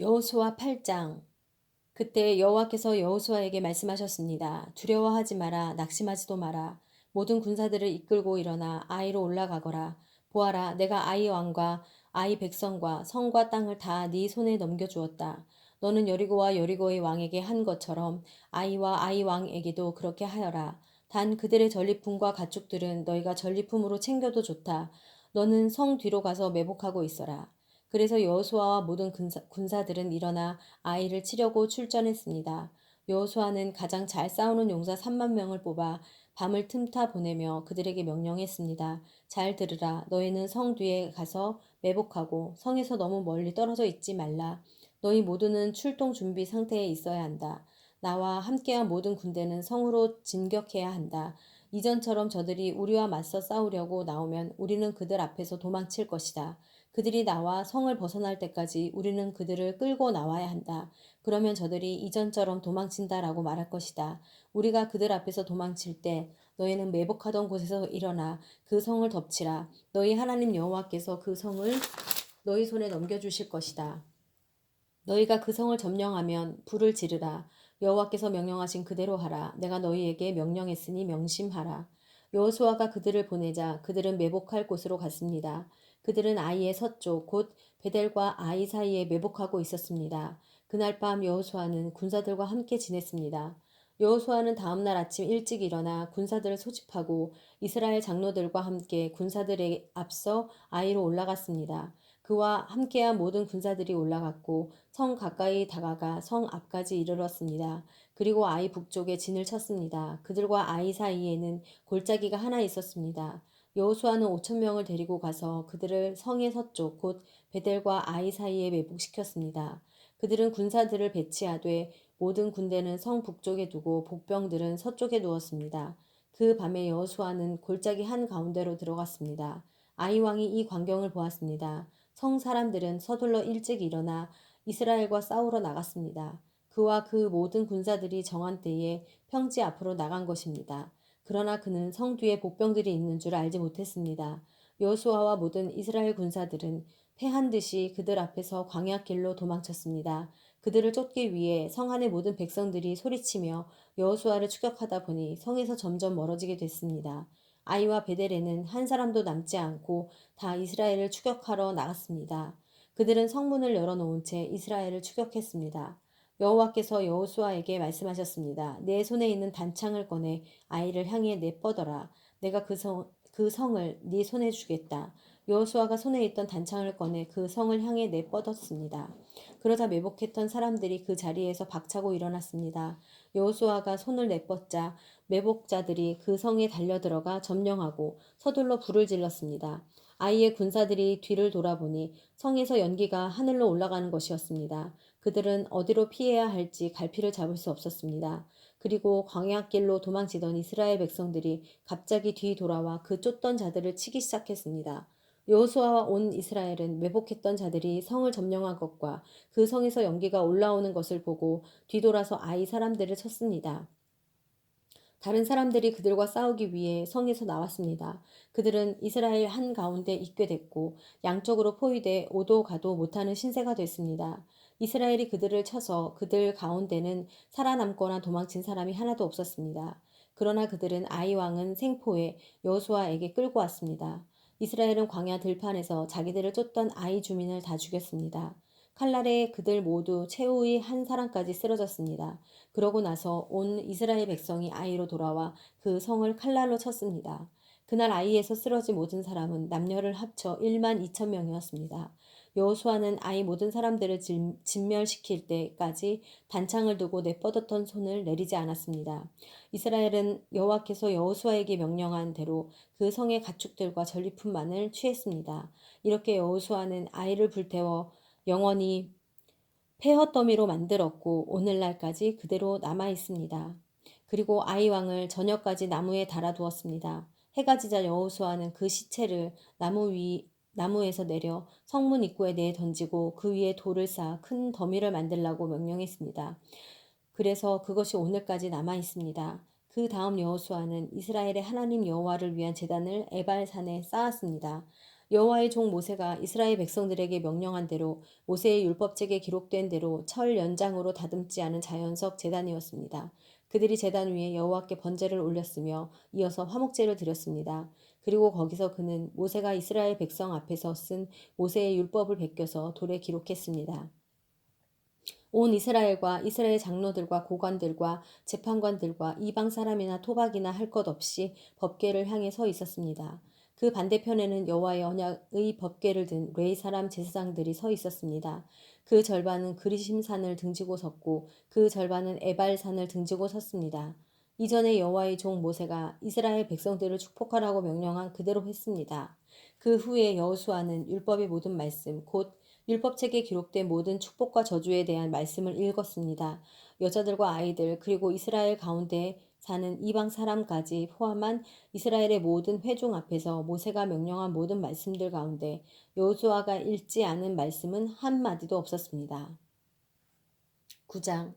여호수아 8장 그때 여호와께서 여호수아에게 말씀하셨습니다. 두려워하지 마라 낙심하지도 마라 모든 군사들을 이끌고 일어나 아이로 올라가거라 보아라 내가 아이 왕과 아이 백성과 성과 땅을 다 네 손에 넘겨 주었다. 너는 여리고와 여리고의 왕에게 한 것처럼 아이와 아이 왕에게도 그렇게 하여라. 단 그들의 전리품과 가축들은 너희가 전리품으로 챙겨도 좋다. 너는 성 뒤로 가서 매복하고 있어라. 그래서 여호수아와 모든 군사, 군사 들은 일어나 아이를 치려고 출전했습니다. 여호수아는 가장 잘 싸우는 용사 3만 명을 뽑아 밤을 틈타 보내며 그들에게 명령했습니다. 잘 들으라. 너희는 성 뒤에 가서 매복하고 성에서 너무 멀리 떨어져 있지 말라. 너희 모두는 출동 준비 상태에 있어야 한다. 나와 함께한 모든 군대는 성으로 진격해야 한다. 이전처럼 저들이 우리와 맞서 싸우려고 나오면 우리는 그들 앞에서 도망칠 것이다. 그들이 나와 성을 벗어날 때까지 우리는 그들을 끌고 나와야 한다. 그러면 저들이 이전처럼 도망친다 라고 말할 것이다. 우리가 그들 앞에서 도망칠 때 너희는 매복하던 곳에서 일어나 그 성을 덮치라. 너희 하나님 여호와께서 그 성을 너희 손에 넘겨주실 것이다. 너희가 그 성을 점령하면 불을 지르라. 여호와께서 명령하신 그대로 하라. 내가 너희에게 명령했으니 명심하라. 여호수아가 그들을 보내자 그들은 매복할 곳으로 갔습니다. 그들은 아이의 서쪽 곧 베델과 아이 사이에 매복하고 있었습니다. 그날 밤 여호수아는 군사들과 함께 지냈습니다. 여호수아는 다음 날 아침 일찍 일어나 군사들을 소집하고 이스라엘 장로들과 함께 군사들에 앞서 아이로 올라갔습니다. 그와 함께한 모든 군사들이 올라갔고 성 가까이 다가가 성 앞까지 이르렀습니다. 그리고 아이 북쪽에 진을 쳤습니다. 그들과 아이 사이에는 골짜기가 하나 있었습니다. 여호수아는 5천 명을 데리고 가서 그들을 성의 서쪽 곧 베델과 아이 사이에 매복시켰습니다. 그들은 군사들을 배치하되 모든 군대는 성 북쪽에 두고 복병들은 서쪽에 두었습니다. 그 밤에 여호수아는 골짜기 한 가운데로 들어갔습니다. 아이 왕이 이 광경을 보았습니다. 성 사람들은 서둘러 일찍 일어나 이스라엘과 싸우러 나갔습니다. 그와 그 모든 군사들이 정한 때에 평지 앞으로 나간 것입니다. 그러나 그는 성 뒤에 복병들이 있는 줄 알지 못했습니다. 여호수아와 모든 이스라엘 군사들은 패한 듯이 그들 앞에서 광야길로 도망쳤습니다. 그들을 쫓기 위해 성 안의 모든 백성들이 소리치며 여호수아를 추격하다 보니 성에서 점점 멀어지게 됐습니다. 아이와 베델에는 한 사람도 남지 않고 다 이스라엘을 추격하러 나갔습니다. 그들은 성문을 열어놓은 채 이스라엘을 추격했습니다. 여호와께서 여호수아에게 말씀하셨습니다. 내 손에 있는 단창을 꺼내 아이를 향해 내뻗어라. 내가 그, 성, 그 성을 네 손에 주겠다. 여호수아가 손에 있던 단창을 꺼내 그 성을 향해 내뻗었습니다. 그러자 매복했던 사람들이 그 자리에서 박차고 일어났습니다. 여호수아가 손을 내뻗자 매복자들이 그 성에 달려들어가 점령하고 서둘러 불을 질렀습니다. 아이의 군사들이 뒤를 돌아보니 성에서 연기가 하늘로 올라가는 것이었습니다. 그들은 어디로 피해야 할지 갈피를 잡을 수 없었습니다. 그리고 광야길로 도망치던 이스라엘 백성들이 갑자기 뒤 돌아와 그 쫓던 자들을 치기 시작했습니다. 여호수아와 온 이스라엘은 매복했던 자들이 성을 점령한 것과 그 성에서 연기가 올라오는 것을 보고 뒤돌아서 아이 사람들을 쳤습니다. 다른 사람들이 그들과 싸우기 위해 성에서 나왔습니다. 그들은 이스라엘 한 가운데 있게 됐고 양쪽으로 포위돼 오도 가도 못하는 신세가 됐습니다. 이스라엘이 그들을 쳐서 그들 가운데는 살아남거나 도망친 사람이 하나도 없었습니다. 그러나 그들은 아이 왕은 생포에 여호수아에게 끌고 왔습니다. 이스라엘은 광야 들판에서 자기들을 쫓던 아이 주민을 다 죽였습니다. 칼날에 그들 모두 최후의 한 사람까지 쓰러졌습니다. 그러고 나서 온 이스라엘 백성이 아이로 돌아와 그 성을 칼날로 쳤습니다. 그날 아이에서 쓰러진 모든 사람은 남녀를 합쳐 1만 2천 명이었습니다. 여호수아는 아이 모든 사람들을 진 멸시킬 때까지 단창을 두고 내뻗었던 손을 내리지 않았습니다. 이스라엘은 여호와께서 여호수아에게 명령한 대로 그 성의 가축들과 전리품만을 취했습니다. 이렇게 여호수아는 아이를 불태워 영원히 폐허더미로 만들었고 오늘날까지 그대로 남아 있습니다. 그리고 아이왕을 저녁까지 나무에 달아두었습니다. 해가 지자 여호수아는 그 시체를 나무 위 나무에서 내려 성문 입구에 내 던지고 그 위에 돌을 쌓아 큰 더미를 만들라고 명령했습니다. 그래서 그것이 오늘까지 남아 있습니다. 그 다음 여호수아는 이스라엘의 하나님 여호와를 위한 제단을 에발산에 쌓았습니다. 여호와의 종 모세가 이스라엘 백성들에게 명령한 대로 모세의 율법책에 기록된 대로 철 연장으로 다듬지 않은 자연석 제단이었습니다. 그들이 제단 위에 여호와께 번제를 올렸으며 이어서 화목제를 드렸습니다. 그리고 거기서 그는 모세가 이스라엘 백성 앞에서 쓴 모세의 율법을 베껴서 돌에 기록했습니다. 온 이스라엘과 이스라엘 장로들과 고관들과 재판관들과 이방 사람이나 토박이나 할 것 없이 법궤를 향해 서 있었습니다. 그 반대편에는 여호와의 언약의 법궤를 든 레이 사람 제사장들이 서 있었습니다. 그 절반은 그리심산을 등지고 섰고 그 절반은 에발산을 등지고 섰습니다. 이전에 여호와의 종 모세가 이스라엘 백성들을 축복하라고 명령한 그대로 했습니다. 그 후에 여호수아는 율법의 모든 말씀 곧 율법책에 기록된 모든 축복과 저주에 대한 말씀을 읽었습니다. 여자들과 아이들 그리고 이스라엘 가운데 사는 이방 사람까지 포함한 이스라엘의 모든 회중 앞에서 모세가 명령한 모든 말씀들 가운데 여호수아가 읽지 않은 말씀은 한 마디도 없었습니다. 9장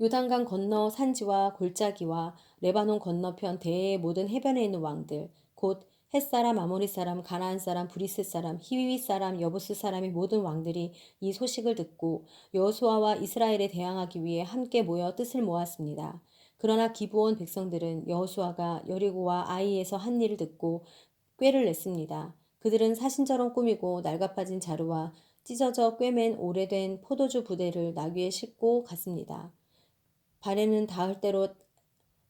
요단강 건너 산지와 골짜기와 레바논 건너편 대해의 모든 해변에 있는 왕들 곧 햇사람, 아모리 사람, 가나안 사람, 브리스 사람, 히위위 사람, 여부스 사람의 모든 왕들이 이 소식을 듣고 여호수아와 이스라엘에 대항하기 위해 함께 모여 뜻을 모았습니다. 그러나 기브온 백성들은 여호수아가 여리고와 아이에서 한 일을 듣고 꾀를 냈습니다. 그들은 사신처럼 꾸미고 낡아빠진 자루와 찢어져 꿰맨 오래된 포도주 부대를 나귀에 싣고 갔습니다. 발에는 닿을 대로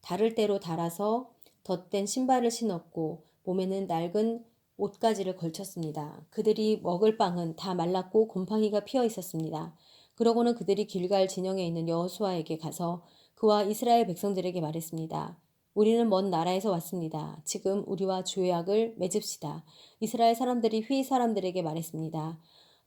다를 대로 달아서 덧댄 신발을 신었고 몸에는 낡은 옷가지를 걸쳤습니다. 그들이 먹을 빵은 다 말랐고 곰팡이가 피어 있었습니다. 그러고는 그들이 길갈 진영에 있는 여호수아에게 가서 그와 이스라엘 백성들에게 말했습니다. 우리는 먼 나라에서 왔습니다. 지금 우리와 조약을 맺읍시다. 이스라엘 사람들이 휘 사람들에게 말했습니다.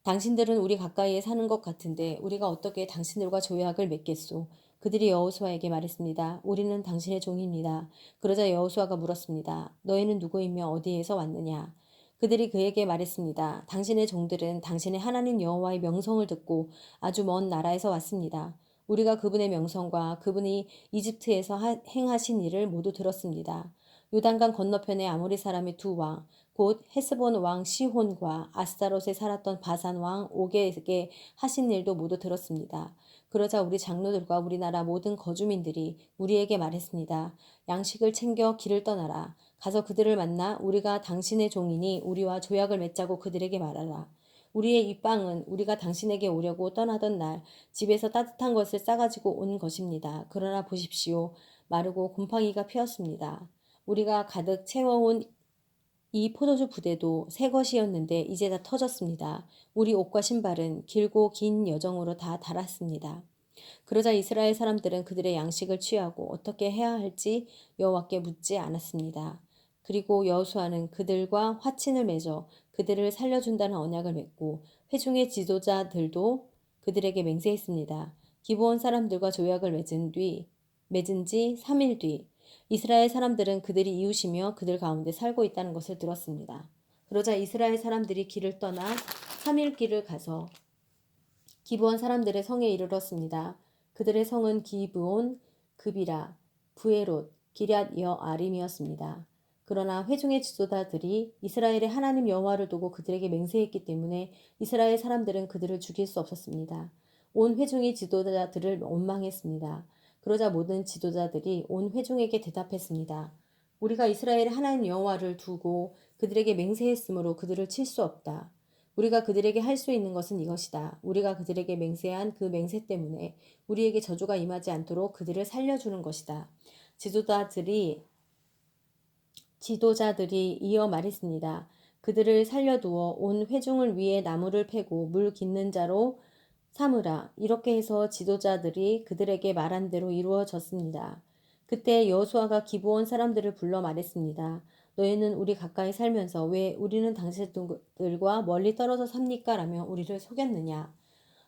당신들은 우리 가까이에 사는 것 같은데 우리가 어떻게 당신들과 조약을 맺겠소? 그들이 여호수아에게 말했습니다. 우리는 당신의 종입니다. 그러자 여호수아가 물었습니다. 너희는 누구이며 어디에서 왔느냐? 그들이 그에게 말했습니다. 당신의 종들은 당신의 하나님 여호와의 명성을 듣고 아주 먼 나라에서 왔습니다. 우리가 그분의 명성과 그분이 이집트에서 행하신 일을 모두 들었습니다. 요단강 건너편의 아모리 사람의 두 왕, 곧 헤스본 왕 시혼과 아스타롯에 살았던 바산 왕 오게에게 하신 일도 모두 들었습니다. 그러자 우리 장로들과 우리나라 모든 거주민들이 우리에게 말했습니다. 양식을 챙겨 길을 떠나라. 가서 그들을 만나 우리가 당신의 종이니 우리와 조약을 맺자고 그들에게 말하라. 우리의 이 빵은 우리가 당신에게 오려고 떠나던 날 집에서 따뜻한 것을 싸가지고 온 것입니다. 그러나 보십시오. 마르고 곰팡이가 피었습니다. 우리가 가득 채워온 이 포도주 부대도 새 것이었는데 이제 다 터졌습니다. 우리 옷과 신발은 길고 긴 여정으로 다 닳았습니다. 그러자 이스라엘 사람들은 그들의 양식을 취하고 어떻게 해야 할지 여호와께 묻지 않았습니다. 그리고 여호수아는 그들과 화친을 맺어 그들을 살려준다는 언약을 맺고 회중의 지도자들도 그들에게 맹세했습니다. 기브온 사람들과 조약을 맺은 뒤 맺은 지 3일 뒤 이스라엘 사람들은 그들이 이웃이며 그들 가운데 살고 있다는 것을 들었습니다. 그러자 이스라엘 사람들이 길을 떠나 3일 길을 가서 기브온 사람들의 성에 이르렀습니다. 그들의 성은 기브온, 급이라, 부에롯, 기럇 여아림이었습니다. 그러나 회중의 지도자들이 이스라엘의 하나님 여호와를 두고 그들에게 맹세했기 때문에 이스라엘 사람들은 그들을 죽일 수 없었습니다. 온 회중의 지도자들을 원망했습니다. 그러자 모든 지도자들이 온 회중에게 대답했습니다. 우리가 이스라엘의 하나님 여호와를 두고 그들에게 맹세했으므로 그들을 칠 수 없다. 우리가 그들에게 할 수 있는 것은 이것이다. 우리가 그들에게 맹세한 그 맹세 때문에 우리에게 저주가 임하지 않도록 그들을 살려주는 것이다. 지도자들이 지도자들이 이어 말했습니다. 그들을 살려두어 온 회중을 위해 나무를 패고 물 깃는 자로 삼으라. 이렇게 해서 지도자들이 그들에게 말한 대로 이루어졌습니다. 그때 여호수아가 기부온 사람들을 불러 말했습니다. 너희는 우리 가까이 살면서 왜 우리는 당신들과 멀리 떨어져 삽니까? 라며 우리를 속였느냐?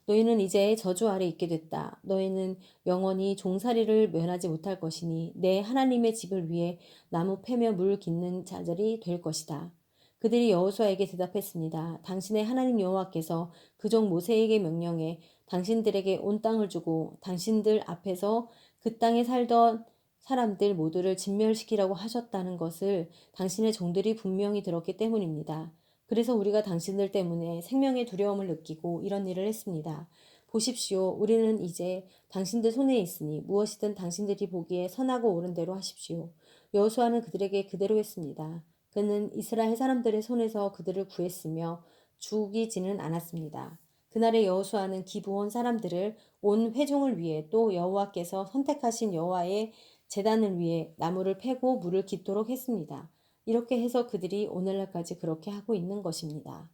너희는 이제 저주 아래 있게 됐다. 너희는 영원히 종살이를 면하지 못할 것이니 내 하나님의 집을 위해 나무 패며 물 깃는 자들이 될 것이다. 그들이 여호수아에게 대답했습니다. 당신의 하나님 여호와께서 그종 모세에게 명령해 당신들에게 온 땅을 주고 당신들 앞에서 그 땅에 살던 사람들 모두를 진멸시키라고 하셨다는 것을 당신의 종들이 분명히 들었기 때문입니다. 그래서 우리가 당신들 때문에 생명의 두려움을 느끼고 이런 일을 했습니다. 보십시오. 우리는 이제 당신들 손에 있으니 무엇이든 당신들이 보기에 선하고 옳은 대로 하십시오. 여호수아는 그들에게 그대로 했습니다. 그는 이스라엘 사람들의 손에서 그들을 구했으며 죽이지는 않았습니다. 그날의 여호수아는 기브온 사람들을 온 회중을 위해 또 여호와께서 선택하신 여호와의 제단을 위해 나무를 패고 물을 깃도록 했습니다. 이렇게 해서 그들이 오늘날까지 그렇게 하고 있는 것입니다.